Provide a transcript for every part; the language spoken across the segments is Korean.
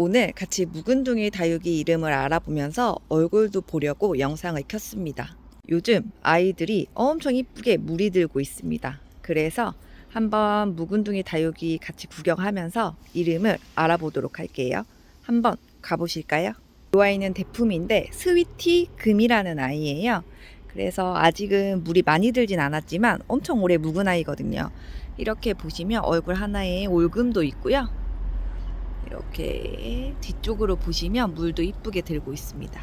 오늘 같이 묵은둥이 다육이 이름을 알아보면서 얼굴도 보려고 영상을 켰습니다. 요즘 아이들이 엄청 이쁘게 무리 들고 있습니다. 그래서 한번 묵은둥이 다육이 같이 구경하면서 이름을 알아보도록 할게요. 한번 가보실까요? 이 아이는 대품인데 스위티 금이라는 아이예요. 그래서 아직은 물이 많이 들진 않았지만 엄청 오래 묵은 아이거든요. 이렇게 보시면 얼굴 하나에 올금도 있고요. 이렇게 뒤쪽으로 보시면 물도 이쁘게 들고 있습니다.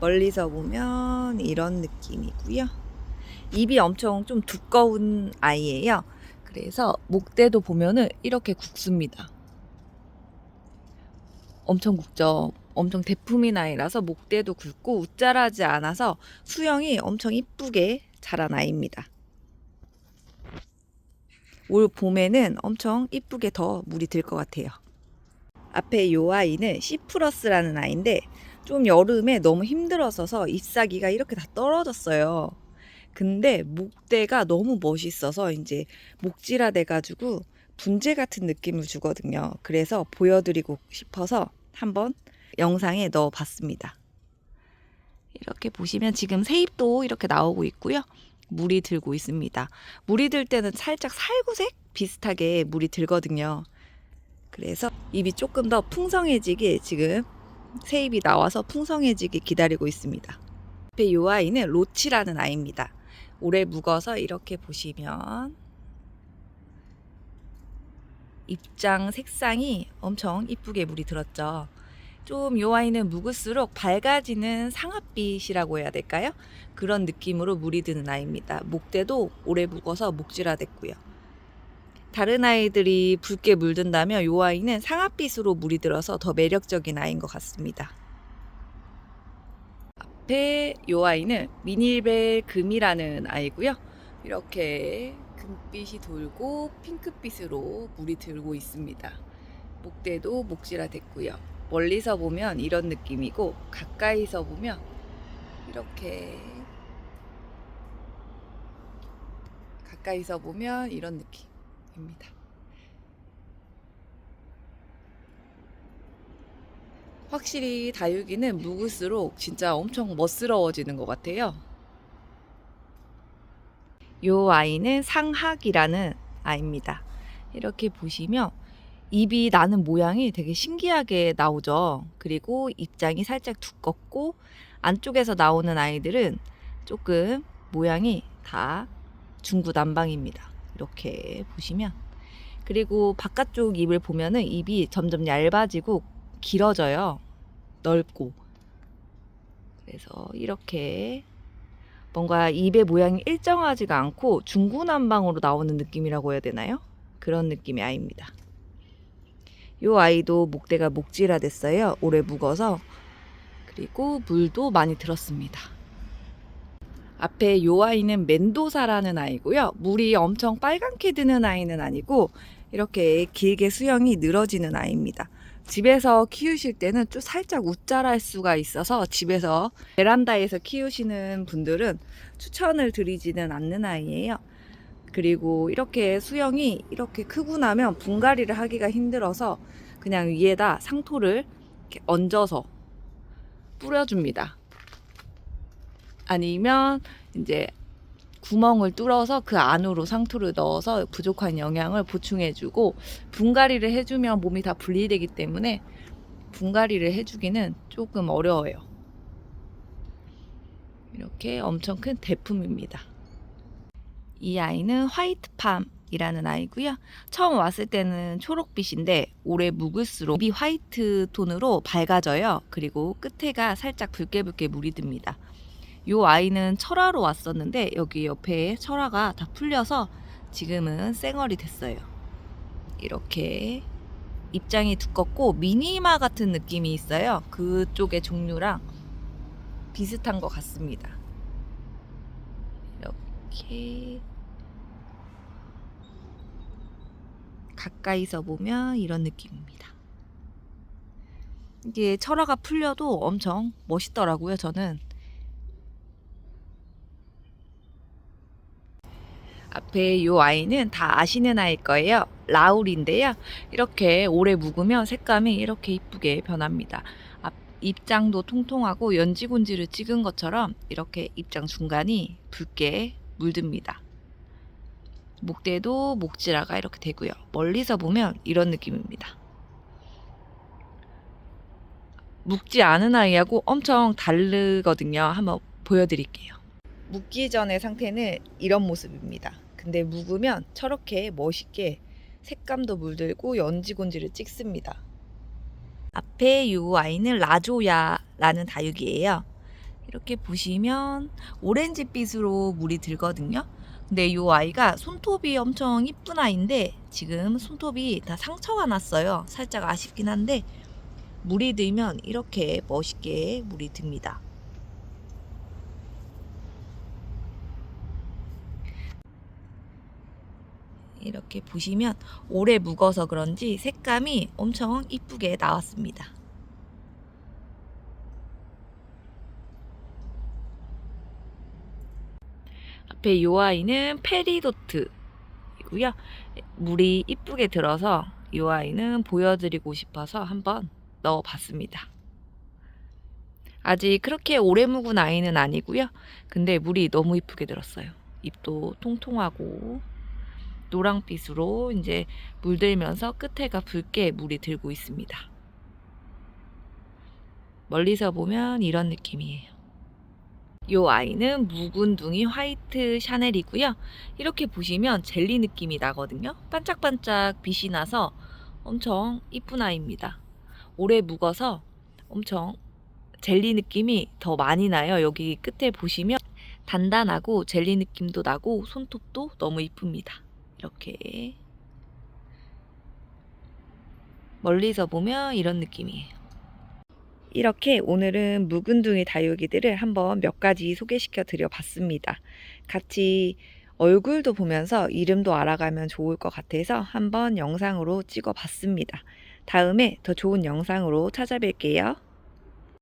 멀리서 보면 이런 느낌이고요. 입이 엄청 좀 두꺼운 아이예요. 그래서 목대도 보면은 이렇게 굵습니다. 엄청 굵죠. 엄청 대품인 아이라서 목대도 굵고 웃자라지 않아서 수영이 엄청 이쁘게 자란 아이입니다. 올 봄에는 엄청 이쁘게 더 물이 들 것 같아요. 앞에 요 아이는 C 플러스라는 아이인데 좀 여름에 너무 힘들었어서 잎사귀가 이렇게 다 떨어졌어요. 근데 목대가 너무 멋있어서 이제 목질화 돼가지고 분재 같은 느낌을 주거든요. 그래서 보여드리고 싶어서 한번 영상에 넣어 봤습니다. 이렇게 보시면 지금 새잎도 이렇게 나오고 있고요. 물이 들고 있습니다. 물이 들 때는 살짝 살구색 비슷하게 물이 들거든요. 그래서 입이 조금 더 풍성해지게 지금 새입이 나와서 풍성해지게 기다리고 있습니다. 앞에 이 아이는 로치라는 아이입니다. 오래 묵어서 이렇게 보시면 입장 색상이 엄청 이쁘게 물이 들었죠. 좀 요 아이는 묵을수록 밝아지는 상아빛이라고 해야 될까요? 그런 느낌으로 물이 드는 아이입니다. 목대도 오래 묵어서 목질화 됐고요. 다른 아이들이 붉게 물든다면 요 아이는 상아빛으로 물이 들어서 더 매력적인 아이인 것 같습니다. 앞에 요 아이는 미닐벨 금이라는 아이고요. 이렇게 금빛이 돌고 핑크빛으로 물이 들고 있습니다. 목대도 목질화 됐고요. 멀리서 보면 이런 느낌이고 가까이서 보면 이렇게 가까이서 보면 이런 느낌입니다. 확실히 다육이는 묵을수록 진짜 엄청 멋스러워지는 것 같아요. 요 아이는 상학이라는 아이입니다. 이렇게 보시면 입이 나는 모양이 되게 신기하게 나오죠. 그리고 입장이 살짝 두껍고 안쪽에서 나오는 아이들은 조금 모양이 다 중구난방입니다. 이렇게 보시면 그리고 바깥쪽 입을 보면은 입이 점점 얇아지고 길어져요. 넓고 그래서 이렇게 뭔가 입의 모양이 일정하지가 않고 중구난방으로 나오는 느낌이라고 해야 되나요? 그런 느낌의 아이입니다. 요 아이도 목대가 목질화 됐어요. 오래 묵어서. 그리고 물도 많이 들었습니다. 앞에 요 아이는 멘도사라는 아이고요. 물이 엄청 빨갛게 드는 아이는 아니고 이렇게 길게 수영이 늘어지는 아이입니다. 집에서 키우실 때는 좀 살짝 웃자랄 수가 있어서 집에서 베란다에서 키우시는 분들은 추천을 드리지는 않는 아이예요. 그리고 이렇게 수영이 이렇게 크고 나면 분갈이를 하기가 힘들어서 그냥 위에다 상토를 이렇게 얹어서 뿌려줍니다. 아니면 이제 구멍을 뚫어서 그 안으로 상토를 넣어서 부족한 영양을 보충해주고 분갈이를 해주면 몸이 다 분리되기 때문에 분갈이를 해주기는 조금 어려워요. 이렇게 엄청 큰 대품입니다. 이 아이는 화이트팜이라는 아이고요. 처음 왔을 때는 초록빛인데 오래 묵을수록 입이 화이트 톤으로 밝아져요. 그리고 끝에가 살짝 붉게 붉게 물이 듭니다. 이 아이는 철화로 왔었는데 여기 옆에 철화가 다 풀려서 지금은 쌩얼이 됐어요. 이렇게 입장이 두껍고 미니마 같은 느낌이 있어요. 그쪽의 종류랑 비슷한 것 같습니다. 이렇게 가까이서 보면 이런 느낌입니다. 이게 철화가 풀려도 엄청 멋있더라고요, 저는. 앞에 이 아이는 다 아시는 아이일 거예요. 라울인데요. 이렇게 오래 묵으면 색감이 이렇게 이쁘게 변합니다. 앞 입장도 통통하고 연지곤지를 찍은 것처럼 이렇게 입장 중간이 붉게 물듭니다. 목대도 목지라가 이렇게 되고요. 멀리서 보면 이런 느낌입니다. 묵지 않은 아이하고 엄청 다르거든요. 한번 보여드릴게요. 묵기 전의 상태는 이런 모습입니다. 근데 묵으면 저렇게 멋있게 색감도 물들고 연지곤지를 찍습니다. 앞에 이 아이는 라조야라는 다육이에요. 이렇게 보시면 오렌지빛으로 물이 들거든요. 근데 이 아이가 손톱이 엄청 이쁜 아이인데 지금 손톱이 다 상처가 났어요. 살짝 아쉽긴 한데 물이 들면 이렇게 멋있게 물이 듭니다. 이렇게 보시면 오래 묵어서 그런지 색감이 엄청 이쁘게 나왔습니다. 앞에 이 아이는 페리도트이고요. 물이 이쁘게 들어서 이 아이는 보여드리고 싶어서 한번 넣어봤습니다. 아직 그렇게 오래 묵은 아이는 아니고요. 근데 물이 너무 이쁘게 들었어요. 잎도 통통하고 노랑빛으로 이제 물들면서 끝에가 붉게 물이 들고 있습니다. 멀리서 보면 이런 느낌이에요. 요 아이는 묵은둥이 화이트 샤넬이고요. 이렇게 보시면 젤리 느낌이 나거든요. 반짝반짝 빛이 나서 엄청 이쁜 아이입니다. 오래 묵어서 엄청 젤리 느낌이 더 많이 나요. 여기 끝에 보시면 단단하고 젤리 느낌도 나고 손톱도 너무 이쁩니다. 이렇게 멀리서 보면 이런 느낌이에요. 이렇게 오늘은 묵은둥이 다육이들을 한번 몇 가지 소개시켜 드려 봤습니다. 같이 얼굴도 보면서 이름도 알아가면 좋을 것 같아서 한번 영상으로 찍어 봤습니다. 다음에 더 좋은 영상으로 찾아뵐게요.